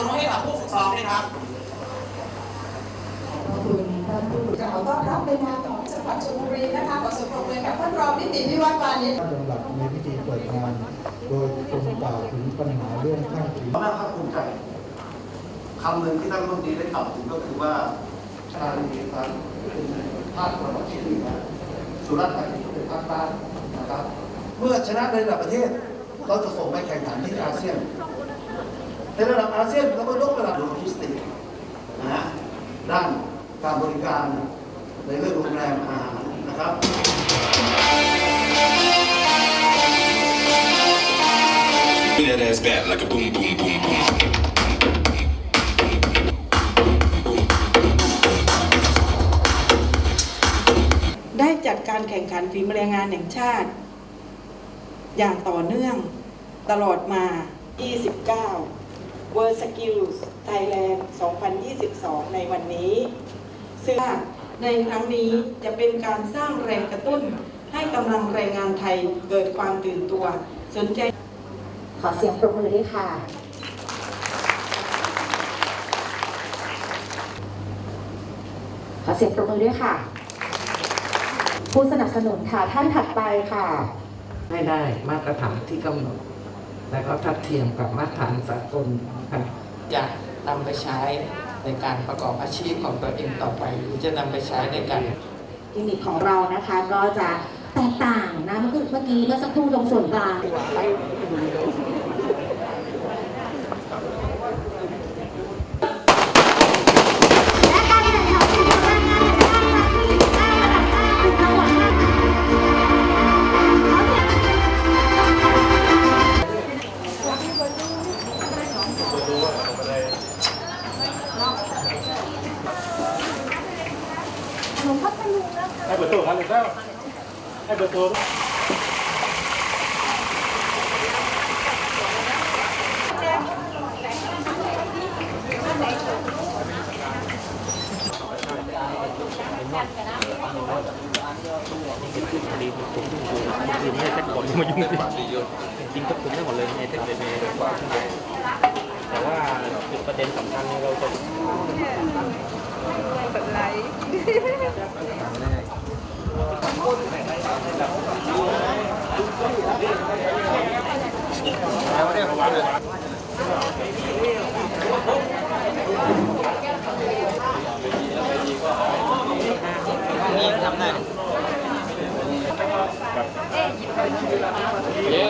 รบมือให้กับผู้ฝึกซ้อมด้วยครับขอบคุณท่านผู้กล่าวต้อนรับในนามของจังหวัดชลบุรีนะคะขอส่งปรบมือกับท่านรองนิติวิวัฒน์วานิชท่านลำดับในพิธีเปิดงาน โดยทรงกล่าวถึงปัญหาเรื่องข้างผีน่าภาคภูมิใจคำหนึ่งที่ท่านรัฐมนตรีได้กล่าวถึงก็คือว่าชาลีการเป็นภาคตะวันออกเฉียงเหนือสุราษฎร์ธานีก็เป็นภาคใต้นะครับ เมื่อชนะในระดับประเทศ เราจะส่งไปแข่งขันที่อาเซียน ในระดับอาเซียนเราก็ยกระดับโลจิสติกส์นะฮะด้านการบริการในเรื่องโรงแรมอาหารนะครับได้จัดการแข่งขันฝีมือแรงงานแห่งชาติ อย่างต่อเนื่องตลอดมา 29 World Skills Thailand 2022 ในวันนี้ซึ่งในครั้งนี้จะเป็นการสร้างแรงกระตุ้น ให้กำลังแรงงานไทยเกิดความตื่นตัว สนใจ ขอเสียงปรบมือด้วยค่ะ ขอเสียงปรบมือด้วยค่ะ ผู้สนับสนุนค่ะท่านถัดไปค่ะ ให้ได้มาตรฐานที่กำหนด และก็ทัดเทียมกับมาตรฐานสากลครับจะนำไปใช้ในการประกอบอาชีพของตัวเองต่อไป หรือจะนำไปใช้ในการกิมมิคของเรานะคะก็จะแตกต่างนะเมื่อกี้เมื่อกี้เมื่อสักครู่ตรงส่วนกลาง ให้เปิดตัวครับเลยแล้วให้เปิดตัวดีผมผมอยู่ไม่ใช่เซ็กคนมายุ่งจริงจริงก็คุมได้หมดเลยในเซ็กเดนเมย์แต่ว่าจุดประเด็นสำคัญเราจะ นี่ทำได้เย้